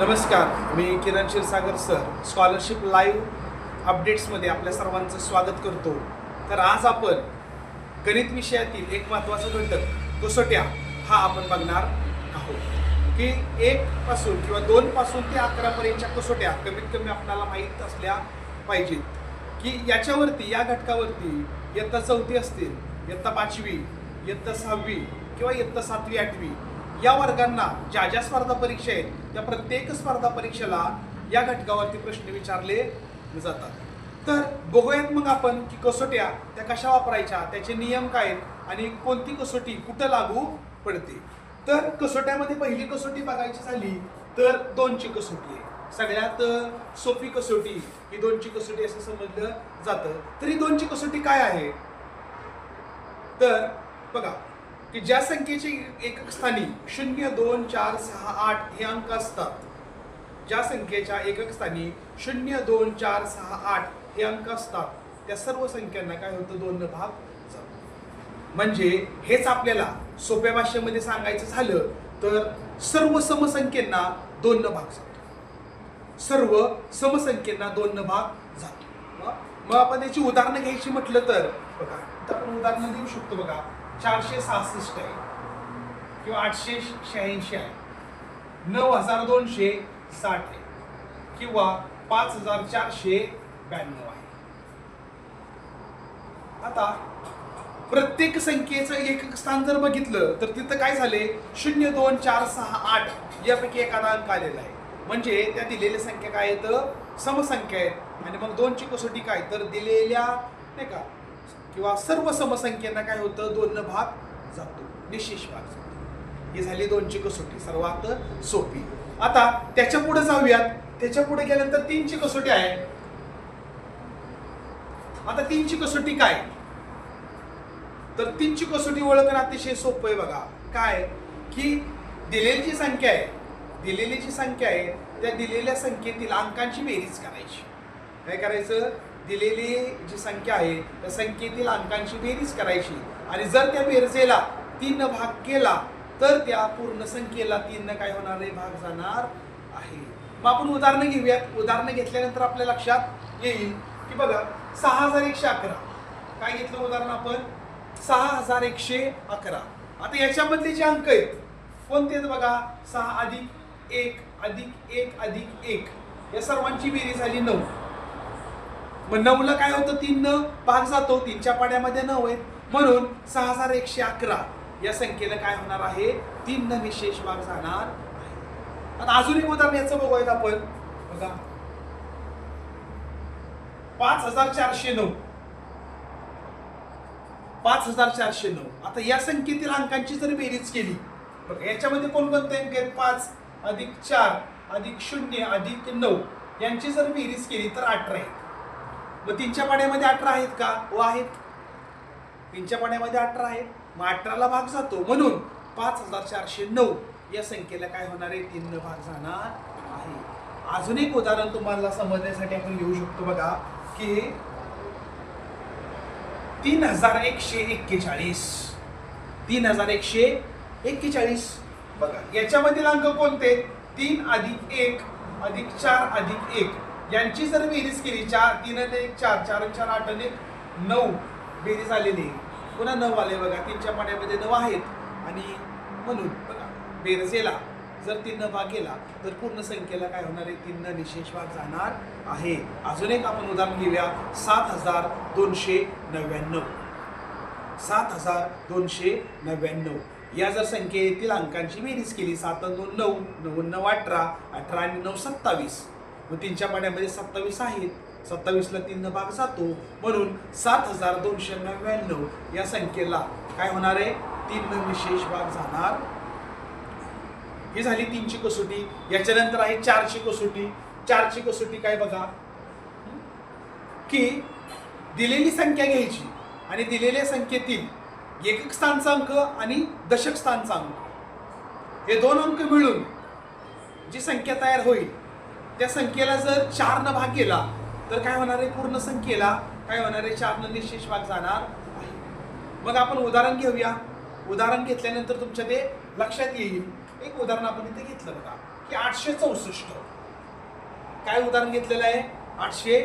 नमस्कार मी Kiran Kshirsagar sir. Scholarship live अपडेट्समध्ये आपल्या सर्वांचं स्वागत करतो. तर आज आपण गणित विषयातील एक महत्त्वाचा घटक कसोट्या हा आपण बघणार आहोत. की एक पासून किंवा दोन पासून ते अकरापर्यंतच्या कसोट्या कमीत कमी आपल्याला माहीत असल्या पाहिजेत. की याच्यावरती या घटकावरती इयत्ता चौथी असतील इयत्ता पाचवी इयत्ता सहावी किंवा इयत्ता सातवी आठवी या वर्गांना ज्या ज्या स्पर्धा परीक्षा आहेत त्या प्रत्येक स्पर्धा परीक्षेला या घटकावरती प्रश्न विचारले जातात. तर बघूयात मग आपण की कसोट्या त्या कशा वापरायच्या त्याचे नियम काय आहेत आणि कोणती कसोटी कुठं लागू पडते. तर कसोट्यामध्ये पहिली कसोटी बघायची झाली तर दोनची कसोटी आहे. सगळ्यात सोपी कसोटी ही दोनची कसोटी असं समजलं जातं. तर ही दोनची कसोटी काय आहे? तर बघा की ज्या संख्येचे एकक स्थानी शून्य दोन चार सहा आठ हे अंक असतात ज्या संख्येच्या एकक स्थानी शून्य दोन चार सहा आठ हे अंक असतात त्या सर्व संख्यांना काय होतं? दोन भाग जातो म्हणजे हेच आपल्याला सोप्या भाषेमध्ये सांगायचं झालं तर सर्व समसंख्येंना दोन भाग जातो. सर्व समसंख्येंना दोन भाग जातो. मग- मग आपण याची उदाहरणं घ्यायची म्हटलं तर बघा आपण उदाहरणं देऊ शकतो बघा. चारशे सहासष्ट आहे. किंवा आठशे शहाऐंशी आहे. नऊ हजार दोनशे साठ आहे. किंवा पाच हजार चारशे ब्याण्णव आहे. आता प्रत्येक संख्येचं एकक स्थान जर बघितलं तर तिथं काय झाले शून्य दोन चार सहा आठ यापैकी एखादा अंक आलेला आहे. म्हणजे त्या दिलेल्या संख्या काय आहेत? समसंख्या आहेत. आणि मग दोनची कसोटी काय? तर दिलेल्या नाही का किंवा सर्व समसंख्येनं काय होतं? दोन भाग जातो. निशेष भाग जातो. ही झाली दोनची कसोटी. सर्वात सोपी. आता त्याच्या पुढे जाऊयात. त्याच्या पुढे गेल्यानंतर तीनची कसोटी आहे. आता तीनची कसोटी काय? तर तीनची कसोटी ओळखणं अतिशय सोपं आहे बघा. काय? की दिलेली जी संख्या आहे दिलेली जी संख्या आहे त्या दिलेल्या संख्येतील अंकांची बेरीज करायची. काय करायचं? दिलेली जी संख्या आहे त्या संख्येतील अंकांची बेरीज करायची. आणि जर त्या बेरजेला तीन भाग केला तर त्या पूर्ण संख्येला तीन काय होणार नाही भाग जाणार आहे. मग आपण उदाहरणं घेऊयात. उदाहरणं घेतल्यानंतर आपल्या लक्षात येईल की बघा सहा हजार एकशे अकरा. काय घेतलं उदाहरण आपण? सहा हजार एकशे अकरा. आता याच्यामधले जे अंक आहेत कोणते आहेत बघा? सहा अधिक एक अधिक एक अधिक एक. या सर्वांची बेरीज झाली नऊ. मग नऊला काय होतं? तीन न भाग जातो. तीनच्या पाड्यामध्ये नऊ आहेत. म्हणून सहा हजार एकशे अकरा या संख्येला काय होणार आहे? तीन न निशेष भाग जाणार आहे. आता अजून एक उदाहरण याचं बघूयात आपण. बघा. पाच हजार चारशे नऊ. पाच हजार चारशे नऊ. आता या संख्येतील अंकांची जर बेरीज केली बघा याच्यामध्ये कोणकोणते अंक आहेत? पाच अधिक चार अधिक शून्य अधिक नऊ यांची जर बेरीज केली तर अठरा आहेत. मग तीनच्या पाण्यामध्ये अठरा आहेत का? हो आहेत. तीनच्या पाण्यामध्ये अठरा आहेत. मग अठराला भाग जातो. म्हणून पाच हजार चारशे नऊ या संख्येला काय होणार आहे? तीन भाग जाणार आहे. अजून एक उदाहरण तुम्हाला समजण्यासाठी आपण घेऊ शकतो बघा की तीन हजार एकशे एक्केचाळीस. तीन हजार एकशे एक्केचाळीस. बघा याच्यामधील अंक कोणते? तीन अधिक एक अधिक चार अधिक एक. यांची जर बेरीज केली चार तीन आणि एक चार चार चार आठ आणि एक नऊ बेरीज आलेली आहे. पुन्हा नऊ आले बघा तीनच्या पाण्यामध्ये नऊ आहेत. आणि म्हणून बघा बेरजेला जर तीन भाग गेला तर पूर्ण संख्येला काय होणार आहे? तीन निशेष भाग जाणार आहे. अजून एक आपण उदाहरण घेऊया. सात हजार दोनशे नव्याण्णव. सात हजार दोनशे नव्याण्णव. या जर संख्येतील अंकांची बेरीज केली सात दोन नऊ नऊ नऊ अठरा अठरा आणि नऊ सत्तावीस. मग तीनच्या पाण्यामध्ये सत्तावीस आहेत. सत्तावीसला तीन भाग जातो. म्हणून सात हजार दोनशे नव्याण्णव या संख्येला काय होणार आहे? तीन विशेष भाग जाणार. ही झाली तीनची कसोटी. याच्यानंतर आहे चारची कसोटी. चारची कसोटी काय बघा? की दिलेली संख्या घ्यायची आणि दिलेल्या संख्येतील एकक स्थानचा अंक आणि दशक स्थानचा अंक. हे दोन अंक मिळून जी संख्या तयार होईल त्या संख्येला जर चारनं भाग केला तर काय होणार आहे? पूर्ण संख्येला काय होणार आहे? चारनं निशेष भाग जाणार मग आपण उदाहरण घेऊया. उदाहरण घेतल्यानंतर तुमच्या ते लक्षात येईल. एक उदाहरण आपण इथे घेतलं बघा की आठशे चौसष्ट. काय उदाहरण घेतलेलं आहे? आठशे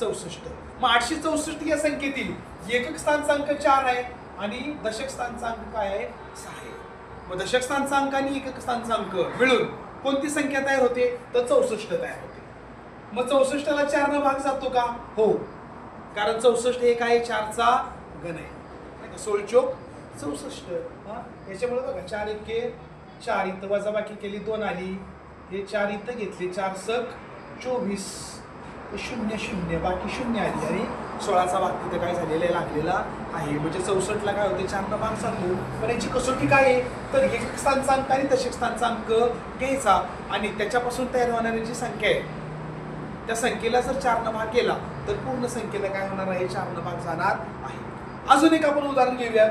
चौसष्ट. मग आठशे चौसष्ट या संख्येतील एकक स्थानचा चार आहे आणि दशक स्थानचा अंक काय आहे? सहा आहे. मग दशक स्थानचा अंक आणि एकक स्थानचा अंक मिळून कोणती संख्या तयार होते? तर चौसष्ट तयार होते. मग चौसष्टला चारनं भाग जातो का? हो. कारण चौसष्ट हे काय आहे? चारचा घन आहे. नाही का? चौसष्ट. हा? याच्यामुळे बघा चार इतके चार इथं वजाबाकी केली दोन आली. हे चार इथं घेतले चार सक चोवीस. शून्य शून्य बाकी शून्य आली आणि सोळाचा भाग तिथं काय झालेला आहे, लागलेला आहे. म्हणजे चौसष्टला काय होते चार भाग सांगतो पण याची कसोटी काय आहे? तर एक स्थानचा अंक आणि दशकस्थानचा अंक घ्यायचा. आणि त्याच्यापासून तयार होणारी जी संख्या आहे त्या संख्येला जर चारनं भाग केला तर पूर्ण संख्येला काय होणार आहे? चारनं भाग जाणार आहे. अजून एक आपण उदाहरण घेऊयात.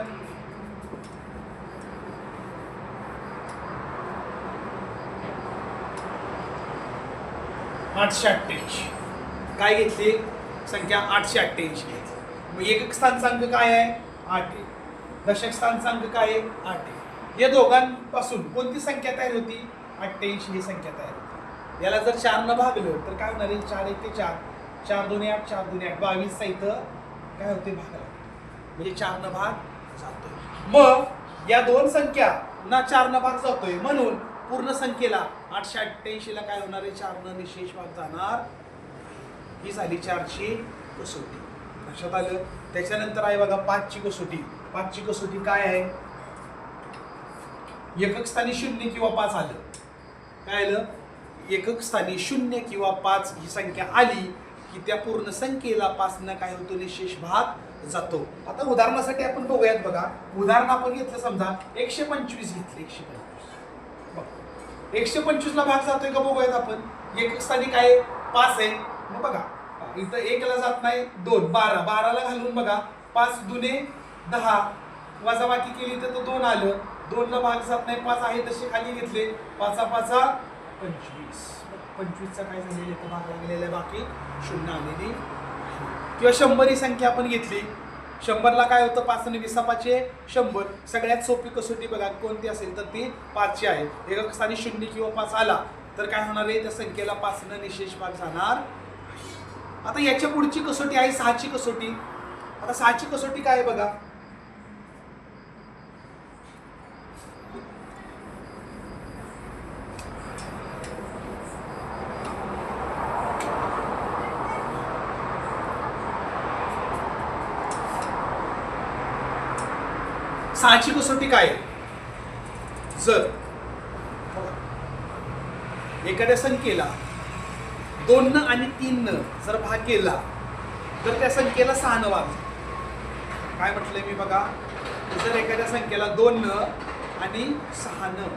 आठशे अठ्ठ्याऐंशी काय घेतली? संख्या आठशे अठ्ठ्याऐंशी घेतली. मग एकक स्थानचा अंक काय आहे? आठ दशक स्थानचा अंक काय आहे? आठ या दोघांपासून कोणती संख्या तयार होती? अठ्ठ्याऐंशी ही संख्या तयार होती. याला जर चारनं भागलं तर काय होणार आहे? चार एक ते चार. चार दोन्ही आठ चार दोन्ही आठ. बावीसचा इथं काय होते? भागाला म्हणजे चारनं भाग जातोय. मग या दोन संख्या ना चारनं भाग जातोय. म्हणून पूर्ण संख्येला आठशे अठ्ठ्याऐंशीला काय होणार आहे? चारनं निशेष भाग जाणार. ही झाली चारची कसोटी. लक्षात आलं? त्याच्यानंतर आहे बघा पाचची कसोटी. पाचची कसोटी काय आहे? एकक स्थानी शून्य किंवा पाच आलं. काय आलं? एकक स्थानी शून्य किंवा पाच ही संख्या आली की त्या पूर्ण संख्येला पाचनं काय होतो? निशेष भाग जातो. आता उदाहरणासाठी आपण बघूयात बघा. उदाहरण आपण घेतलं समजा. एकशे पंचवीस घेतले. एकशे पंचवीस. बघ. एकशे पंचवीसला भाग जातोय का बघूयात आपण? एकक स्थानी काय पाच आहे. मग बघा इथं एकला जात नाही दोन बारा. बाराला घालून बघा पाच दुने दहा. वजाबाकी केली तर दोन आलं. दोनला भाग जात नाही पाच आहे तसे खाली घेतले. पाचा पाचा पंचवीस. पंचवीसचा काय झालेलं इथं भाग लागलेला आहे बाकी. शून्य आलेली किंवा शंभर ही संख्या आपण घेतली. शंभरला काय होतं? पाच आणि वीसा पाचशे शंभर. सगळ्यात सोपी कसोटी बघा कोणती असेल तर ती पाचशे आहे. एका स्थानी शून्य किंवा पाच आला तर काय होणार आहे? त्या संख्येला पाचनं निशेष भाग जाणार आता याच्या पुढची कसोटी आहे सहाची कसोटी? आता सहाची कसोटी काय आहे बघा? सहाची कसोटी काय आहे? जर एखाद्या संख्येला दोननं आणि तीन जर भाग केला तर त्या संख्येला सहा भाग काय म्हटलंय मी बघा? जर एखाद्या संख्येला दोन आणि सहा न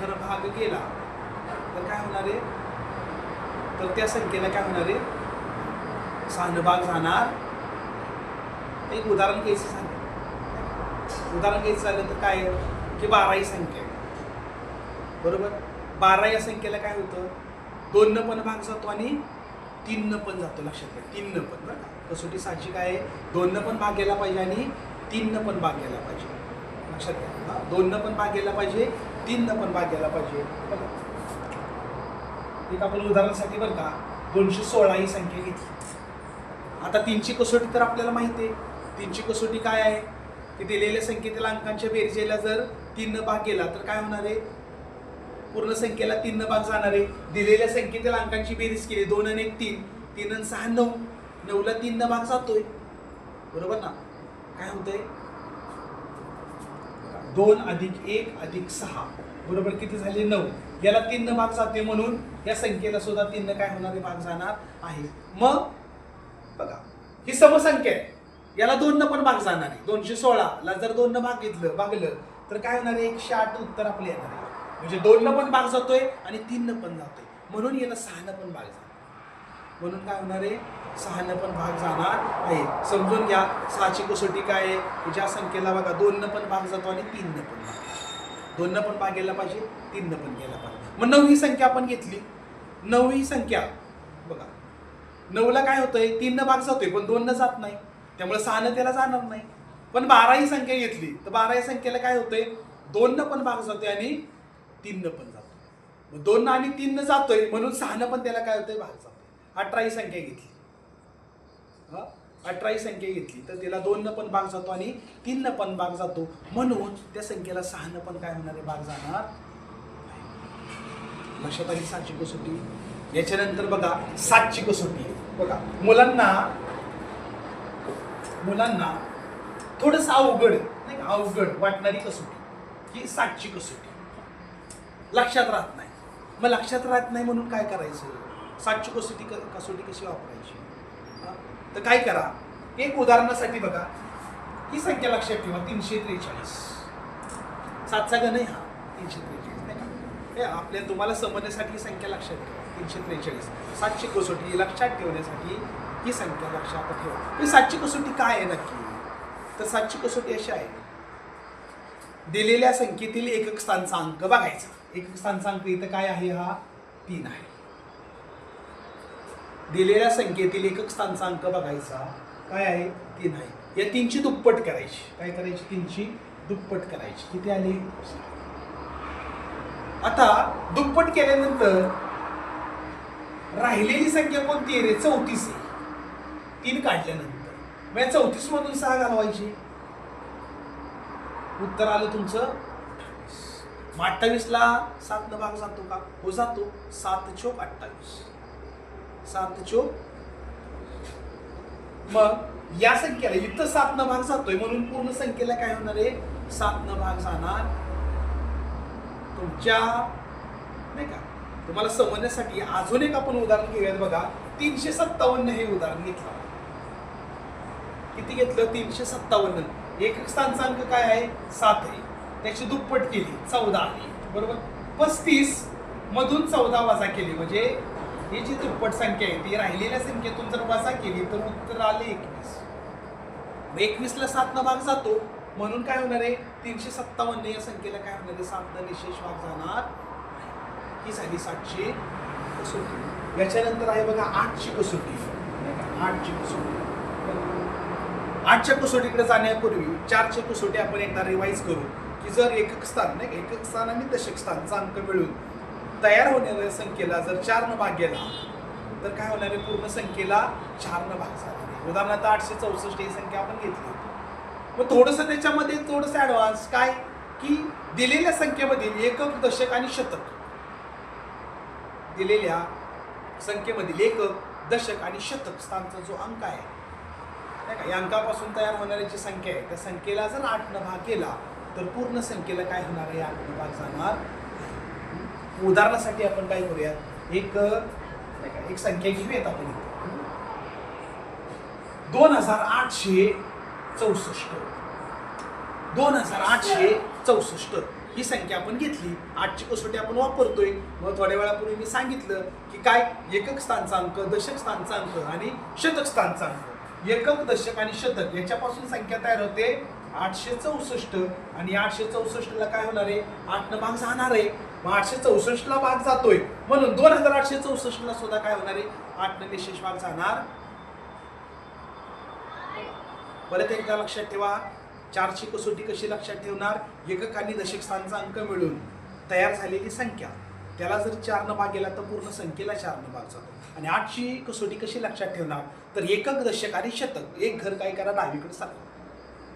जर भाग केला तर काय होणार आहे? तर त्या संख्येला काय होणार आहे? सहानं भाग जाणार. एक उदाहरण घ्यायचं सांग उदाहरण घ्यायचं झालं तर काय की बारा ही संख्या आहे. बरोबर? बारा या संख्येला काय होतं? दोननं पण भाग जातो आणि तीननं पण जातो लक्षात घ्या. तीननं पण बरं का? कसोटी साची काय आहे? दोननं पण भाग गेला पाहिजे आणि तीननं पण भाग गेला पाहिजे. लक्षात घ्या. हां दोननं पण भाग गेला पाहिजे तीननं पण भाग गेला पाहिजे. बघा. एक आपण उदाहरणासाठी बरं का दोनशे सोळा ही संख्या घेतली. आता तीनची कसोटी तर आपल्याला माहिती आहे. तीनची कसोटी काय आहे? की दिलेल्या संख्येतील अंकांच्या बेरजेला जर तीन भाग गेला तर काय होणार आहे? पूर्ण संख्येला तीन भाग जाणार. आहे दिलेल्या संख्येतील अंकांची बेरीज केली. दोन आणि एक तीन. तीन आणि सहा नऊ. नऊला तीन भाग जातोय. बरोबर ना? काय होतंय? दोन अधिक एक अधिक सहा. बरोबर किती झाले? नऊ. याला तीन भाग जाते म्हणून या संख्येला सुद्धा तीन काय होणारे भाग जाणार आहे. मग बघा. ही समसंख्या आहे. याला दोन पण भाग जाणार आहे. दोनशे सोळाला जर दोन भाग घेतलं भागलं तर काय होणार आहे? एकशे आठ उत्तर आपले येणार आहे. म्हणजे दोन पण भाग जातोय आणि तीन पण जातोय. म्हणून याला सहानं पण भाग जाणार. म्हणून काय होणार आहे? सहानं पण भाग जाणार आहे. समजून घ्या सहाची कसोटी काय आहे? ज्या संख्येला बघा दोननं पण भाग जातो आणि तीननं पण भाग दोननं पण भाग गेला पाहिजे तीननं पण गेला पाहिजे. मग नऊ ही संख्या आपण घेतली. नऊ ही संख्या. बघा. नऊला काय होतंय? तीननं भाग जातोय पण दोननं जात नाही. त्यामुळे सहानं त्याला जाणार नाही. पण बारा ही संख्या घेतली. तर बारा ही संख्येला काय होतंय? दोननं पण भाग जातोय आणि तीननं पण जातो मग दोन आणि तीननं जातोय म्हणून सहानं पण त्याला काय होतंय? भाग जातोय. अठरा ही संख्या घेतली. हा? अठरा ही संख्या घेतली. तर त्याला दोननं पण भाग जातो आणि तीन पण भाग जातो. म्हणून त्या संख्येला सहानं पण काय होणार आहे? भाग जाणार लक्षात आली सातची कसोटी? याच्यानंतर बघा सातची कसोटी. बघा मुलांना मुलांना थोडस अवघड नाही का? अवघड वाटणारी कसोटी. ही सातची कसोटी. लक्षात राहत नाही. मग लक्षात राहत नाही म्हणून काय करायचं? सातची कसोटी क- कसोटी कशी वापरायची? तर काय करा? एक उदाहरणासाठी बघा. ही संख्या लक्षात ठेवा तीनशे त्रेचाळीस. सातचा गण आहे हा तीनशे त्रेचाळीस नाही का? हे आपल्या तुम्हाला समजण्यासाठी ही संख्या लक्षात ठेवा तीनशे त्रेचाळीस. सातशे कसोटी लक्षात ठेवण्यासाठी ही संख्या लक्षात ठेवा. ही सातशे कसोटी काय आहे नक्की? तर सातशे कसोटी अशी आहे. दिलेल्या संख्येतील एकक स्थानचा अंक बघायचा. एक स्थानचा अंक इथं काय आहे हा? तीन आहे. दिलेल्या संख्येतील एकक स्थानचा अंक बघायचा. काय आहे? तीन आहे. या तीनची दुप्पट करायची. काय करायची? तीनची दुप्पट करायची. किती आली? आता दुप्पट केल्यानंतर राहिलेली संख्या कोणती आहे रे? चौतीस आहे. तीन काढल्यानंतर. मग चौतीस मधून सहा घालवायची. उत्तर आलं तुमचं? मग अठ्ठावीसला सात न भाग जातो का? हो जातो. सात चोक अठ्ठावीस. सात चोक. मग या संख्येला इथं सात न भाग जातोय म्हणून पूर्ण संख्येला काय होणार आहे? सात न भाग जाणार. तुमच्या नाही का? तुम्हाला समजण्यासाठी अजून एक आपण उदाहरण घेऊयात बघा. तीनशे सत्तावन्न हे उदाहरण घेतलं. किती घेतलं? तीनशे सत्तावन्न. एकक स्थानचा अंक काय आहे? सात आहे. त्याची दुप्पट केली चौदा. आली बरोबर? पस्तीस मधून चौदा वजा केली. म्हणजे ही जी दुप्पट संख्या आहे ती राहिलेल्या संख्येतून जर वजा केली तर उत्तर आले एकवीस. एकवीसला सात भाग जातो. म्हणून काय होणार आहे? तीनशे सत्तावन्न या संख्येला काय होणार आहे? सातनं निशेष भाग जाणार ही झाली सातशे कसोटी. याच्यानंतर आहे बघा आठची कसोटी. आठची कसोटी. आठच्या कसोटीकडे जाण्यापूर्वी चारच्या कसोटी आपण एकदा रिवाईज करू. जर एकक स्थान नाही एकक स्थान आणि दशक स्थानचा अंक मिळून तयार होणाऱ्या संख्येला जर चारनं भाग गेला तर काय होणार आहे? पूर्ण संख्येला चारनं भाग झाला उदाहरणार्थ आठशे चौसष्ट ही संख्या आपण घेतली मग थोडंसं त्याच्यामध्ये थोडंसं ॲडव्हान्स काय? की दिलेल्या संख्येमधील एकक दशक आणि शतक. दिलेल्या संख्येमधील एकक दशक आणि शतक स्थानचा जो अंक आहे नाही का? या अंकापासून तयार होणारी जी संख्या आहे त्या संख्येला जर आठनं भाग केला तर पूर्ण संख्येला काय होणार आहे आठ भाग जाणार उदाहरणासाठी आपण काय करूयात? एक एक संख्या घेऊयात आपण इथे. दोन हजार आठशे चौसष्ट. दोन हजार आठशे चौसष्ट. ही संख्या आपण घेतली. आठची कसोटी आपण वापरतोय. मग थोड्या वेळापूर्वी मी सांगितलं की काय? एकक स्थानचा अंक दशक स्थानचा अंक आणि शतक स्थानचा अंक. एकक दशक आणि शतक याच्यापासून संख्या तयार होते. आठशे चौसष्ट आणि आठशे चौसष्टला काय होणार आहे? आठ न भाग जाणार आहे. मग आठशे चौसष्टला भाग जातोय. म्हणून दोन हजार आठशे चौसष्टला सुद्धा काय होणार आहे? आठ न विशेष भाग जाणार. परत एकदा लक्षात ठेवा चारची कसोटी कशी लक्षात ठेवणार? एकक आणि दशक स्थानचा अंक मिळून तयार झालेली संख्या. त्याला जर चार न भाग गेला तर पूर्ण संख्येला चार न भाग जातो. आणि आठची कसोटी कशी लक्षात ठेवणार? तर एकक दशक आणि शतक. एक घर काय करा डावीकडे सारखं.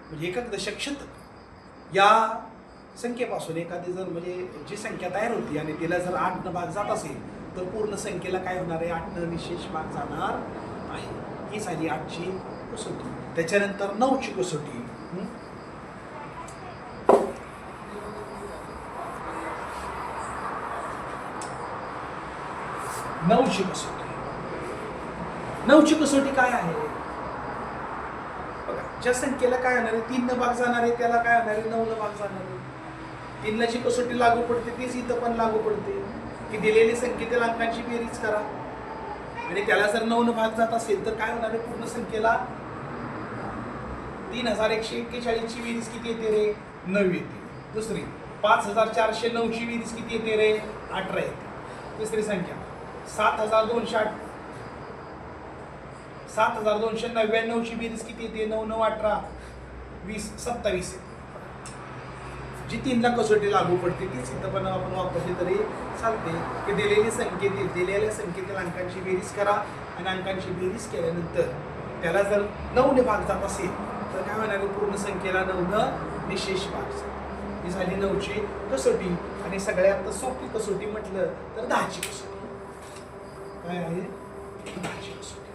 म्हणजे एकक दशक्षत शतक या संख्येपासून एखादी जर म्हणजे जी संख्या तयार होती आणि तिला जर आठ न भाग जात असेल तर पूर्ण संख्येला काय होणार आहे? आठ न विशेष भाग जाणार आहे. ही झाली आठची कसोटी. त्याच्यानंतर नऊची कसोटी. नऊची कसोटी. नऊची कसोटी काय आहे? ज्या संख्येला काय होणार आहे? तीन न भाग जाणार आहे त्याला काय होणार आहे? नऊ न भाग जाणार आहे. तीनला जी कसोटी लागू पडते तीच इथं पण लागू पडते. की दिलेली संख्येतील अंकांची बेरीज करा. आणि त्याला जर नऊ न भाग जात असेल तर काय होणार आहे? पूर्ण संख्येला तीन हजार एकशे एक्केचाळीसची बेरीज किती येते रे? नऊ येते. दुसरी पाच हजार चारशे नऊची बेरीज किती येते रे? अठरा येते. तिसरी संख्या सात हजार दोनशे आठ सात हजार दोनशे नव्याण्णवची बेरीज किती येते? नऊ नऊ अठरा वीस सत्तावीस येते. जी तीनला कसोटी लागू पडते तीच इथं पण आपण वापरली तरी चालते. की दिलेली संख्येतील दिलेल्या संख्येतील अंकांची बेरीज करा आणि अंकांची बेरीज केल्यानंतर त्याला जर नऊने भाग जात असेल तर काय होणार पूर्ण संख्येला नऊनं विशेष भाग ही झाली नऊची कसोटी आणि सगळ्यात सोपी कसोटी म्हटलं तर दहाची कसोटी. काय आहे? दहाची कसोटी.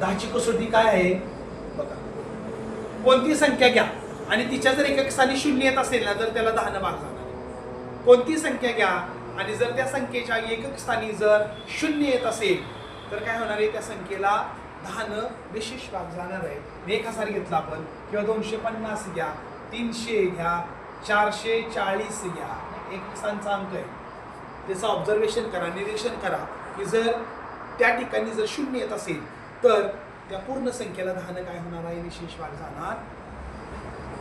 दहाची कसोटी काय आहे? बघा. कोणती संख्या घ्या. आणि तिच्या जर एकक स्थानी शून्य येत असेल ना तर त्याला दहानं भाग जाणार कोणती संख्या घ्या. आणि जर त्या संख्येच्या एकक स्थानी जर शून्य येत असेल तर काय होणार आहे? त्या संख्येला दहानं विशेष भाग जाणार आहे. एक हजार घेतला आपण. किंवा दोनशे पन्नास घ्या. तीनशे घ्या. चारशे चाळीस घ्या. एक स्थानचा अंक आहे. त्याचं ऑब्झर्वेशन करा निरीक्षण करा की जर त्या ठिकाणी जर शून्य येत असेल तर त्या पूर्ण संख्येला दहानं काय होणार आहे? विशेष वाढ जाणार.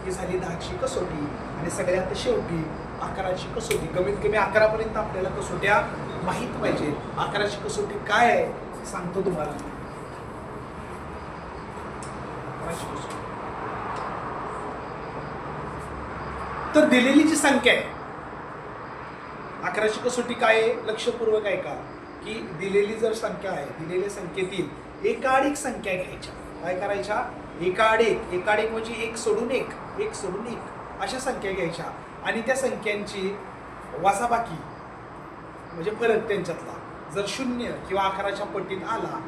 ही झाली दहाची कसोटी आणि सगळ्यात शेवटी अकराची कसोटी. कमीत कमी अकरापर्यंत आपल्याला कसोट्या माहीत पाहिजे. अकराची कसोटी काय आहे? सांगतो तुम्हाला. कसोटी. तर दिलेली जी संख्या आहे अकराची कसोटी काय आहे? लक्षपूर्वक आहे का की दिलेली जर संख्या आहे दिलेल्या संख्येतील एकाडिक संख्या घ्यायच्या. काय करायच्या? एकाडिक एकाडिक म्हणजे एक सोडून एक. एक सोडून एक. अशा संख्या घ्यायच्या. आणि त्या संख्यांची वासाबाकी म्हणजे फरक त्यांच्यातला. जर शून्य किंवा अकराच्या पट्टीत आला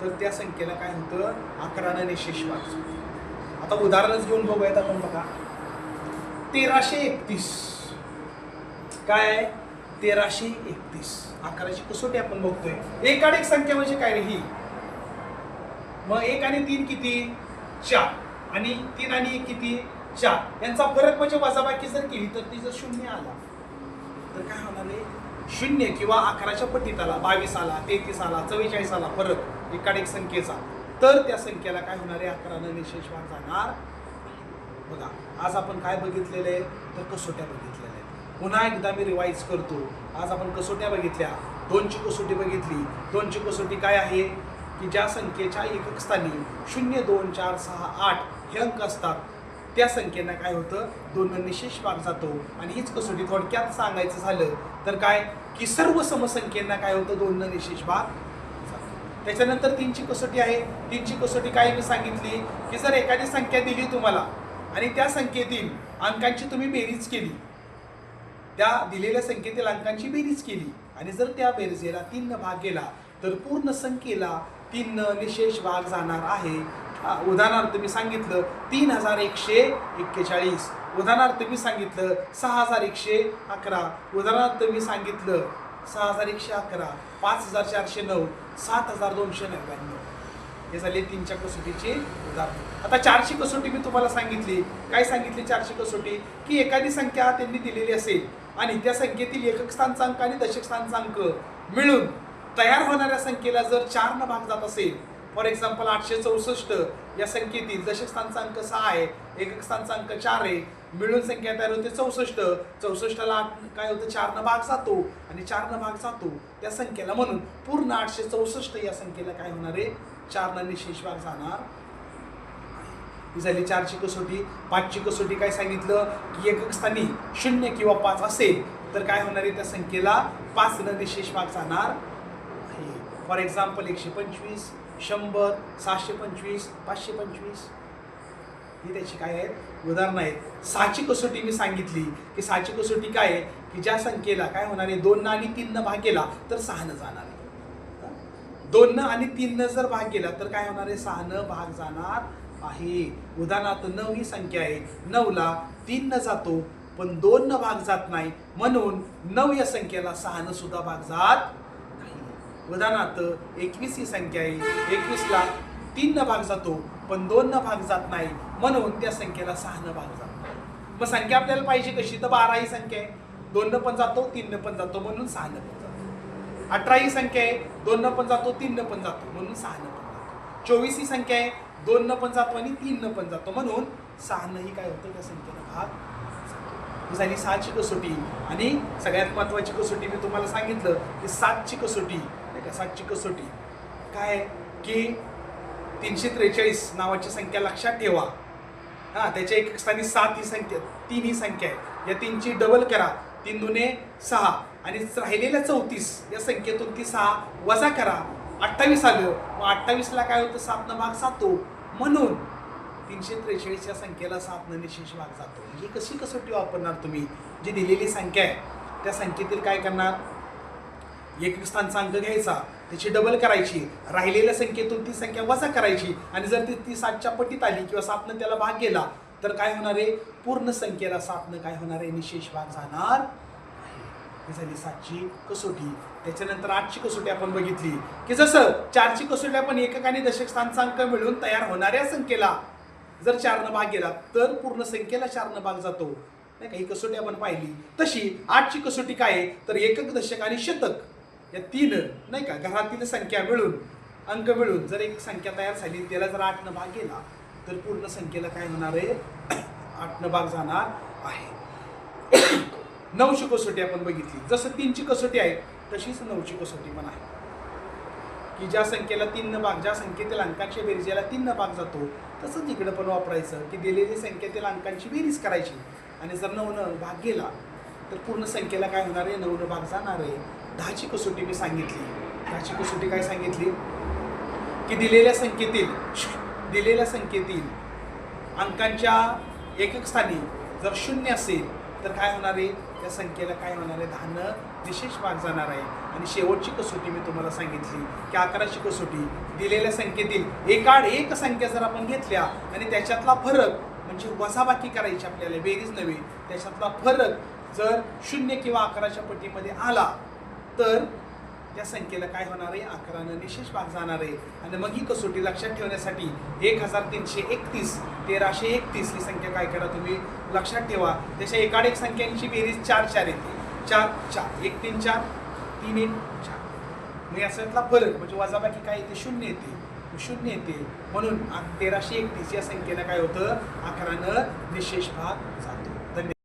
तर त्या संख्येला काय होतं अकरानं निशेष वाटतो आता उदाहरणच घेऊन बघूयात आपण बघा. तेराशे एकतीस. काय? आहे तेराशे एकतीस. अकराची कसोटी आपण बघतोय. एक एक संख्या म्हणजे काय रे ही? मग एक आणि तीन किती? चार. आणि तीन आणि एक किती? चार. यांचा फरक म्हणजे वजाबाकी जर केली तर ती जर शून्य आला तर काय होणार आहे शून्य किंवा अकराच्या पट्टीत आला बावीस आला तेहतीस आला चव्वेचाळीस आला फरक. एकाड एक संख्येचा. तर त्या संख्येला काय होणार आहे? अकरानं निशेष भाग जाणार. बघा आज आपण काय बघितलेलं आहे? तर कसोट्या बघितलेल्या आहेत. पुन्हा एकदा मी रिवाईज करतो. आज आपण कसोट्या बघितल्या. दोनची कसोटी बघितली. दोनची कसोटी काय आहे? की ज्या संख्येच्या एकक स्थानी शून्य दोन चार सहा आठ हे अंक असतात त्या संख्येनं काय होतं? दोन निशेष भाग जातो. आणि हीच कसोटी थोडक्यात सांगायचं झालं तर काय? की सर्व समसंख्येंना काय होतं? दोन निशेष भाग त्याच्यानंतर तीनची कसोटी आहे. तीनची कसोटी काय मी सांगितली? की जर एखादी संख्या दिली तुम्हाला आणि त्या संख्येतील अंकांची तुम्ही बेरीज केली त्या दिलेल्या संख्येतील अंकांची बेरीज केली आणि जर त्या बेरजेला तीन भाग गेला तर पूर्ण संख्येला तीन निशेष भाग जाणार आहे. उदाहरणार्थ मी सांगितलं तीन हजार एकशे एक्केचाळीस. उदाहरणार्थ मी सांगितलं सहा हजार एकशे अकरा. उदाहरणार्थ मी सांगितलं सहा हजार एकशे अकरा पाच हजार चारशे नऊ सात हजार दोनशे नव्याण्णव. हे झाले तीनच्या कसोटीचे उदाहरण. आता चारशे कसोटी मी तुम्हाला सांगितली. काय सांगितली चारशे कसोटी? की एखादी संख्या त्यांनी दिलेली असेल आणि त्या संख्येतील एकक स्थानचा अंक आणि दशक स्थानचा अंक मिळून तयार होणाऱ्या संख्येला जर चारनं भाग जात असेल फॉर एक्झाम्पल आठशे चौसष्ट या संख्येतील दशक स्थानचा अंक सहा आहे एकक स्थानचा अंक चार आहे मिळून संख्या तयार होते चौसष्ट. चौसष्टला काय होतं? चारनं भाग जातो आणि चार न भाग जातो त्या संख्येला म्हणून पूर्ण आठशे चौसष्ट या संख्येला काय होणार आहे? चारनं निशेष भाग जाणार ही झाली चारची कसोटी. पाचची कसोटी काय सांगितलं? की एकक स्थानी शून्य किंवा पाच असेल तर काय होणार आहे? त्या संख्येला पाच न निशेष भाग जाणार. फॉर एक्झाम्पल एकशे पंचवीस शंभर सहाशे पंचवीस पाचशे पंचवीस. ही त्याची काय आहेत? उदाहरणं आहेत. सहाची कसोटी मी सांगितली. की सहाची कसोटी काय आहे? की ज्या संख्येला काय होणार आहे? दोननं आणि तीननं भाग केला तर सहानं जाणार आहे. दोननं आणि तीननं जर भाग केला तर काय होणार आहे? सहानं भाग जाणार आहे. उदाहरणार्थ नऊ ही संख्या आहे. नऊला तीननं जातो पण दोननं भाग जात नाही. म्हणून नऊ या संख्येला सहानं सुद्धा भाग जात उदाहरणार्थ एकवीस ही संख्या आहे. एकवीसला तीननं भाग जातो पण दोननं भाग जात नाही. म्हणून त्या संख्येला सहानं भाग जातो. मग संख्या आपल्याला पाहिजे कशी? तर बारा ही संख्या आहे. दोननं पण जातो तीननं पण जातो म्हणून सहानं पण जातो. अठरा ही संख्या आहे. दोननं पण जातो तीननं पण जातो म्हणून सहानं पण जातो. चोवीस ही संख्या आहे. दोननं पण जातो आणि तीननं पण जातो म्हणून सहानंही काय होतं? त्या संख्येला भाग झाली सहाची कसोटी. आणि सगळ्यात महत्वाची कसोटी मी तुम्हाला सांगितलं की सातची कसोटी. सातची कसोटी काय? की तीनशे त्रेचाळीस नावाची संख्या लक्षात ठेवा. हां त्याच्या एक स्थानी सात ही संख्या तीन ही संख्या आहे या तीनची डबल करा. तीन दुने सहा. आणि राहिलेल्या चौतीस या संख्येतून ती सहा वजा करा. अठ्ठावीस आलं. मग अठ्ठावीसला काय होतं? सातनं भाग सातो. म्हणून तीनशे त्रेचाळीस या संख्येला सातनं निशेष भाग जातो. म्हणजे कशी कसोटी वापरणार तुम्ही? जी दिलेली संख्या आहे त्या संख्येतील काय करणार? एक स्थानचा अंक घ्यायचा त्याची डबल करायची राहिलेल्या संख्येतून ती संख्या वजा करायची आणि जर ती ती सातच्या पटीत आली किंवा सातनं त्याला भाग गेला तर काय होणार आहे? पूर्ण संख्येला सातनं काय होणार आहे? निशेष भाग जाणार ही झाली सातची कसोटी. त्याच्यानंतर आठची कसोटी आपण बघितली की जसं चारची कसोटी आपण एकक आणि दशक स्थानचा अंक मिळून तयार होणाऱ्या संख्येला जर चारनं भाग गेला तर पूर्ण संख्येला चारनं भाग जातो. नाही का? ही कसोटी आपण पाहिली. तशी आठची कसोटी काय आहे? तर एकक दशक आणि शतक. या तीन नाही का? घरातील संख्या मिळून अंक मिळून जर एक संख्या तयार झाली त्याला जर आठनं भाग गेला तर पूर्ण संख्येला काय होणार आहे? आठनं भाग जाणार आहे. नऊची कसोटी आपण बघितली. जसं तीनची कसोटी आहे तशीच नऊची कसोटी पण आहे. की ज्या संख्येला तीन भाग ज्या संख्येतील अंकांच्या बेरीजेला तीन भाग जातो तसंच तिकडं पण वापरायचं की दिलेली संख्येतील अंकांची बेरीज करायची. आणि जर नऊनं भाग गेला तर पूर्ण संख्येला काय होणार आहे? नऊनं भाग जाणार आहे. दहाची कसोटी मी सांगितली. दहाची कसोटी काय सांगितली? की दिलेल्या संख्येतील दिलेल्या संख्येतील अंकांच्या एकक स्थानी जर शून्य असेल तर काय होणार आहे? त्या संख्येला काय होणार आहे? दहानं विशेष भाग जाणार आहे. आणि शेवटची कसोटी मी तुम्हाला सांगितली. की अकराची कसोटी. दिलेल्या संख्येतील एकाड एक संख्या जर आपण घेतल्या आणि त्याच्यातला फरक म्हणजे वजाबाकी करायची आपल्याला बेरीज नव्हे त्याच्यातला फरक जर शून्य किंवा अकराच्या पटीमध्ये आला तर त्या संख्येला काय होणार आहे? अकरानं निशेष भाग जाणार आहे. आणि मग ही कसोटी लक्षात ठेवण्यासाठी एक हजार तीनशे एकतीस तेराशे एकतीस ही संख्या काय करा तुम्ही? लक्षात ठेवा. त्याच्या एकाड एक संख्यांची बेरीज चार चार येते चार चार. एक तीन चार. तीन एक चार. मग याच्यातला फरक म्हणजे वजाबाकी काय येते? शून्य येते. शून्य येते. म्हणून तेराशे एकतीस या संख्येला काय होतं? अकरानं निशेष भाग जातो. धन्यवाद.